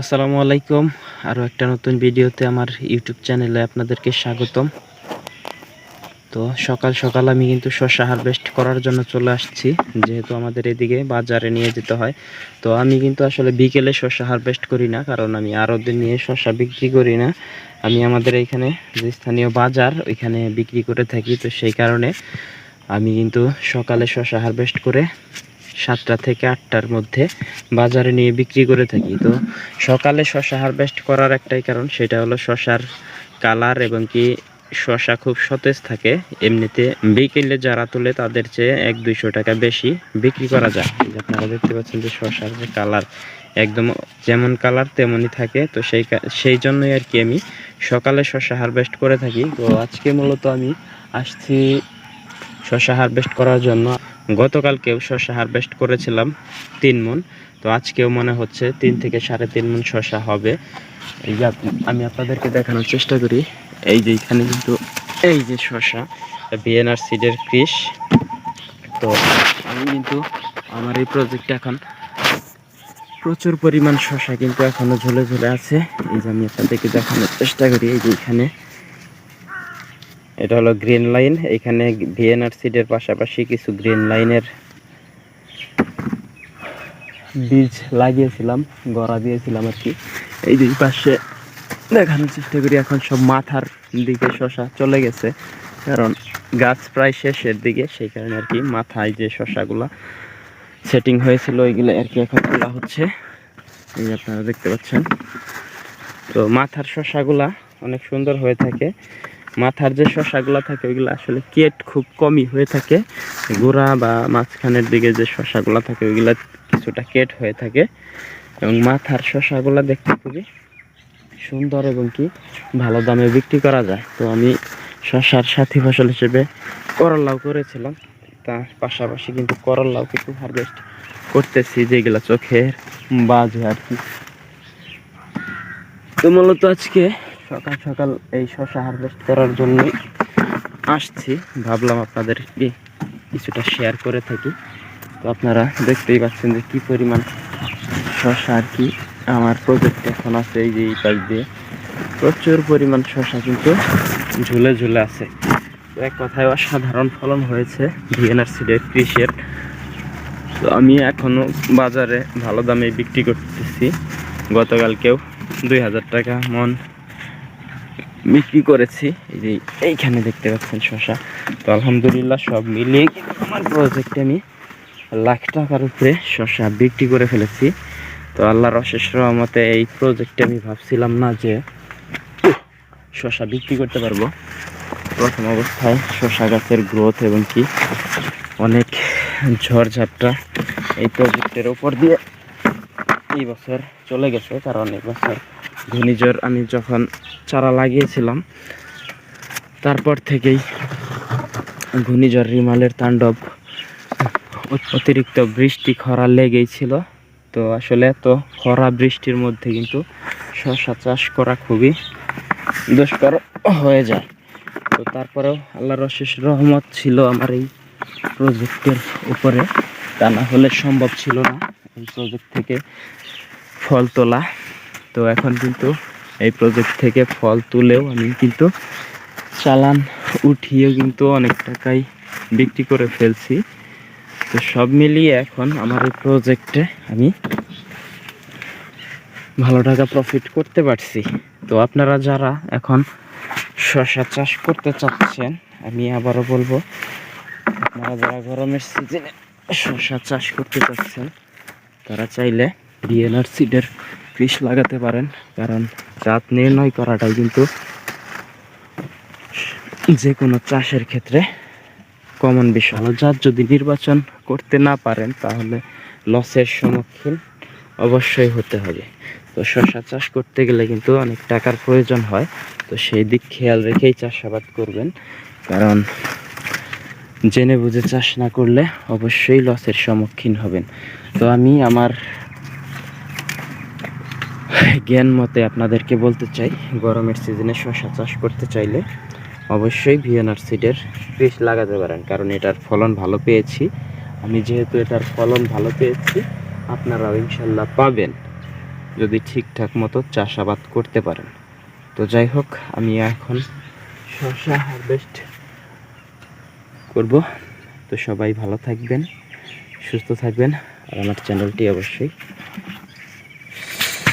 আসসালামু আলাইকুম। আরও একটা নতুন ভিডিওতে আমার ইউটিউব চ্যানেলে আপনাদেরকে স্বাগতম। তো সকাল সকাল আমি কিন্তু শসা হারভেস্ট করার জন্য চলে আসছি, যেহেতু আমাদের এদিকে বাজারে নিয়ে যেতে হয়। তো আমি কিন্তু আসলে বিকেলে শসা হারভেস্ট করি না, কারণ আমি আরও দিন নিয়ে শসা বিক্রি করি না। আমি আমাদের এইখানে যে স্থানীয় বাজার, ওইখানে বিক্রি করে থাকি। তো সেই কারণে আমি কিন্তু সকালে শসা হারভেস্ট করে সাতটা থেকে আটটার মধ্যে বাজারে নিয়ে বিক্রি করে থাকি। তো সকালে শশা হারভেস্ট করার একটাই কারণ, সেটা হলো শশার কালার এবং কি শশা খুব সতেজ থাকে। এমনিতে বিকেলে যারা তোলে তাদের চেয়ে এক দুইশো টাকা বেশি বিক্রি করা যায়। আপনারা দেখতে পাচ্ছেন যে শশার যে কালার একদম যেমন কালার তেমনই থাকে। তো সেই সেই জন্যই আর কি আমি সকালে শশা হারভেস্ট করে থাকি। তো আজকে মূলত আমি আসছি শশা হারভেস্ট করার জন্য। গতকালকেও শশা হারভেস্ট করেছিলাম তিন মন তো আজকেও মনে হচ্ছে তিন থেকে সাড়ে তিন মন শশা হবে। এই যে আমি আপনাদেরকে দেখানোর চেষ্টা করি। এই যে এখানে কিন্তু এই যে শশা বিএনআর সিডের কৃষ তো আমি কিন্তু আমার এই প্রজেক্টে এখন প্রচুর পরিমাণ শশা কিন্তু এখনও ঝুলে ঝুলে আছে। এই যে আমি আপনাদেরকে দেখানোর চেষ্টা করি। এই যে এখানে এটা হলো গ্রিন লাইন এখানে ভিএনআর সিডের পাশাপাশি কিছু গ্রিন লাইনের বীজ লাগিয়েছিলাম, গড়া দিয়েছিলাম আর কি। এই এই পাশে দেখানোর চেষ্টা করি, এখন সব মাথার দিকে শশা চলে গেছে, কারণ গাছ প্রায় শেষের দিকে, সেই কারণে আর কি মাথায় যে শশাগুলা সেটিং হয়েছিল, ওইগুলো আর কি এখন তোলা হচ্ছে। এই আপনারা দেখতে পাচ্ছেন। তো মাথার শশাগুলা অনেক সুন্দর হয়ে থাকে। মাথার যে শশাগুলা থাকে, ওইগুলো আসলে কেট খুব কমই হয়ে থাকে। গোড়া বা মাঝখানের দিকে যে শশাগুলা থাকে, ওইগুলো কিছুটা কেট হয়ে থাকে। এবং মাথার শশাগুলো দেখতে খুবই সুন্দর এবং কি ভালো দামে বিক্রি করা যায়। তো আমি শশার সাথী ফসল হিসেবে করল্লাও করেছিলাম। তার পাশাপাশি কিন্তু করল্লাও কিছু হারভেস্ট করতেছি, যেগুলো চোখের বাজে আর কি। তো মূলত আজকে সকাল সকাল এই শশা হারভেস্ট করার জন্যই আসছি। ভাবলাম আপনাদেরকে কিছুটা শেয়ার করে থাকি। তো আপনারা দেখতেই পাচ্ছেন যে কি পরিমাণ শশা আর কি আমার প্রজেক্ট এখন আছে এই যে এই পাশ দিয়ে। প্রচুর পরিমাণ শশা কিন্তু ঝুলে ঝুলে আছে। তো এক কথায় অসাধারণ ফলন হয়েছে ভিএনআর সিডের কৃষির তো আমি এখনও বাজারে ভালো দামে বিক্রি করতেছি। গতকালকেও দুই হাজার টাকা মন বিক্রি করেছি। এই যে এইখানে দেখতে পাচ্ছেন শশা তো আলহামদুলিল্লাহ সব মিলিয়ে আমার প্রজেক্টে আমি লাখ টাকার উপরে শশা বিক্রি করে ফেলেছি। তো আল্লাহর অশেষ রহমতে এই প্রজেক্টে আমি ভাবছিলাম না যে শশা বিক্রি করতে পারব। প্রথম অবস্থায় শশা গাছের গ্রোথ এবং কি অনেক ঝড়ঝাপটা এই প্রজেক্টের ওপর দিয়ে এই বছর চলে গেছে। কারণ এই বছর ঘূর্ণিঝড় আমি যখন চারা লাগিয়েছিলাম, তারপর থেকেই ঘূর্ণিঝড় রিমালের তাণ্ডব অতিরিক্ত বৃষ্টি, খরা লেগেই ছিল। তো আসলে এত খরা বৃষ্টির মধ্যে কিন্তু শশা চাষ করা খুবই দুষ্কর হয়ে যায়। তো তারপরেও আল্লাহর অশেষ রহমত ছিল আমার এই প্রজেক্টের উপরে। তা না হলে সম্ভব ছিল না এই প্রজেক্ট থেকে ফল তোলা। তো এখন কিন্তু এই প্রজেক্ট থেকে ফল তুলেও আমি কিন্তু চালান উঠিয়েও কিন্তু অনেক টাকাই বিক্রি করে ফেলছি। তো সব মিলিয়ে এখন আমার এই প্রজেক্টে আমি ভালো টাকা প্রফিট করতে পারছি। তো আপনারা যারা এখন শশা চাষ করতে চাচ্ছেন, আমি আবারও বলব, আপনারা যারা গরমের সিজনে শশা চাষ করতে চাচ্ছেন, তারা চাইলে ডিএনআর সিডের কৃষ লাগাতে পারেন, কারণ জাত নির্ণয় করাটাই কিন্তু যে কোনো চাষের ক্ষেত্রে কমন বিষয়। জাত যদি নির্বাচন করতে না পারেন, তাহলে লসের সম্মুখীন অবশ্যই হতে হবে। তো শশা চাষ করতে গেলে কিন্তু অনেক টাকার প্রয়োজন হয়, তো সেই দিক খেয়াল রেখেই চাষাবাদ করবেন, কারণ জেনে বুঝে চাষ না করলে অবশ্যই লসের সম্মুখীন হবেন। তো আমি আমার জ্ঞান মতে আপনাদেরকে বলতে চাই, গরমের সিজনে শশা চাষ করতে চাইলে অবশ্যই ভিএনআর সিডের বীজ লাগাতে পারেন, কারণ এটার ফলন ভালো পেয়েছি। আমি যেহেতু এটার ফলন ভালো পেয়েছি, আপনারাও ইনশাল্লাহ পাবেন, যদি ঠিকঠাক মতো চাষাবাদ করতে পারেন। তো যাই হোক, আমি এখন শশা হারভেস্ট করব। তো সবাই ভালো থাকবেন, সুস্থ থাকবেন, আর আমার চ্যানেলটি অবশ্যই